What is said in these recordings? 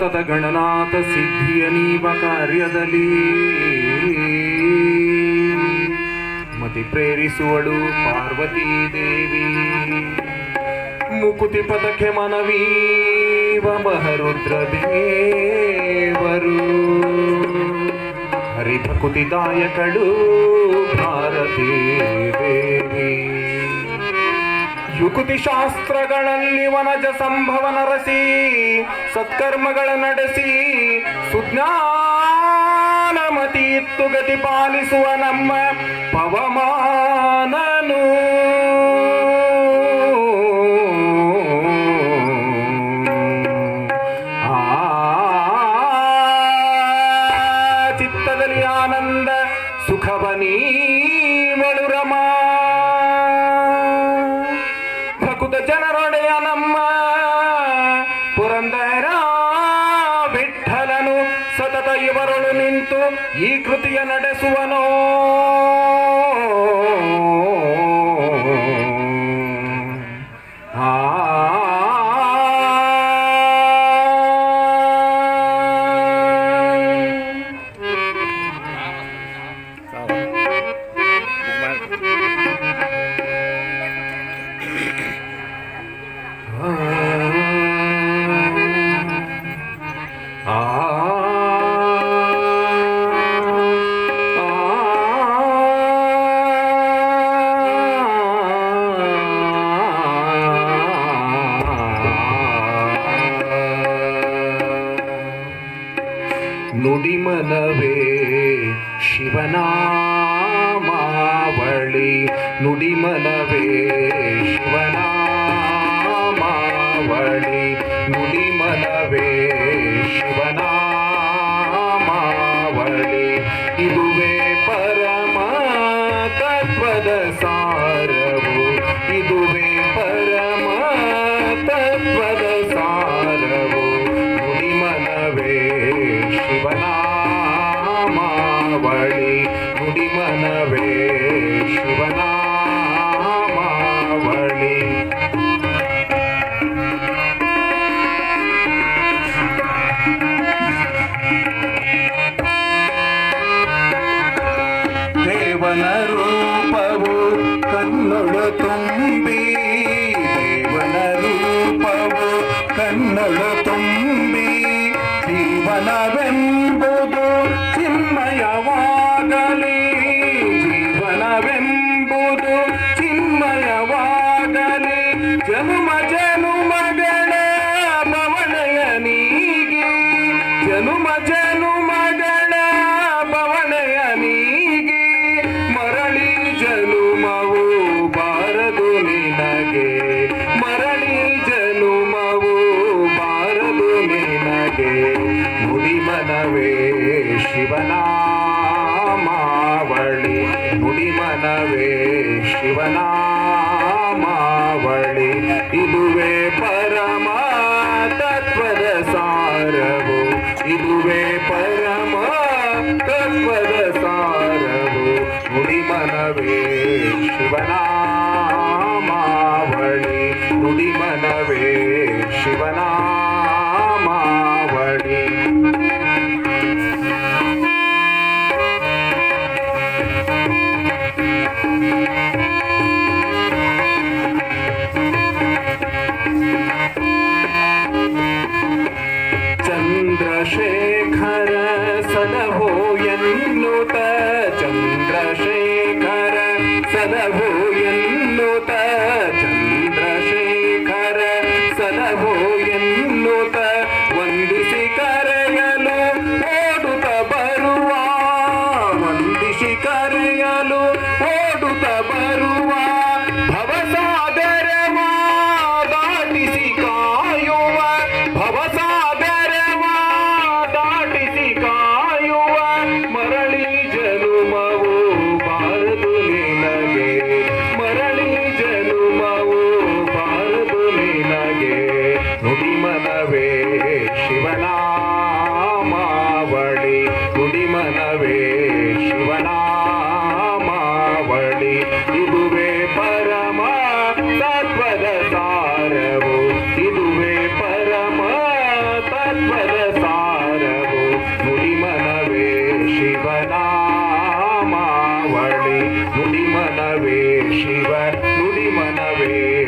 ಸತತ ಗಣನಾಥ ಸಿದ್ಧಿಯ ನೀವ ಕಾರ್ಯದಲ್ಲಿ. ಮತಿ ಪ್ರೇರಿಸುವಳು ಪಾರ್ವತಿ ದೇವಿ. ಮುಕುತಿ ಪದಕ್ಕೆ ಮನವೀವ ಮಹರುದ್ರ ದೇವರು. ಹರಿಭಕುತಿದಾಯಕಳು ಭಾರತೀ ದೇವಿ. ಯುಕುತಿ ಶಾಸ್ತ್ರಗಳಲ್ಲಿ ವನಜ ಸಂಭವ ನರಸಿ, ಸತ್ಕರ್ಮಗಳ ನಡೆಸಿ ಸುಜ್ಞಾನಮತಿ ಇತ್ತು ಗತಿ ಪಾಲಿಸುವ ನಮ್ಮ ಪವಮಾನನು. ಆ ಚಿತ್ತದಲ್ಲಿ ಆನಂದ ಸುಖವನೀ ನಮ್ಮ ಪುರಂದರ ವಿಠಲನು ಸತತ ಇವರಳು ನಿಂತು ಈ ಕೃತಿಯ ನಡೆಸುವನೋ. ನುಡಿಮನವೇ ಶಿವನಾಮಾವಳಿ. ನುಡಿಮನವೇ ಶಿವನಾಮಾವಳಿ. ನುಡಿಮನವೇ ಶಿವನಾಮಾವಳಿ ಶಿವನಾಮಾವಳಿ ನುಡಿಮನವೇ ಶಿವನಾಮಾವಳಿ ದೇವನ ರೂಪವು ಕನ್ನೊಳು ತುಂಬಿ Mandale. ನುಡಿಮನವೇ ಶಿವನಾಮಾವಳಿ. ಇದುವೇ ಪರಮ ತತ್ವದ ಸಾರವು. ಇದುವೇ ಪರಮ ತತ್ವದ ಸಾರವು. ನುಡಿಮನವೇ ಶಿವನಾಮಾವಳಿ চন্দ্রশেখর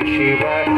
शिव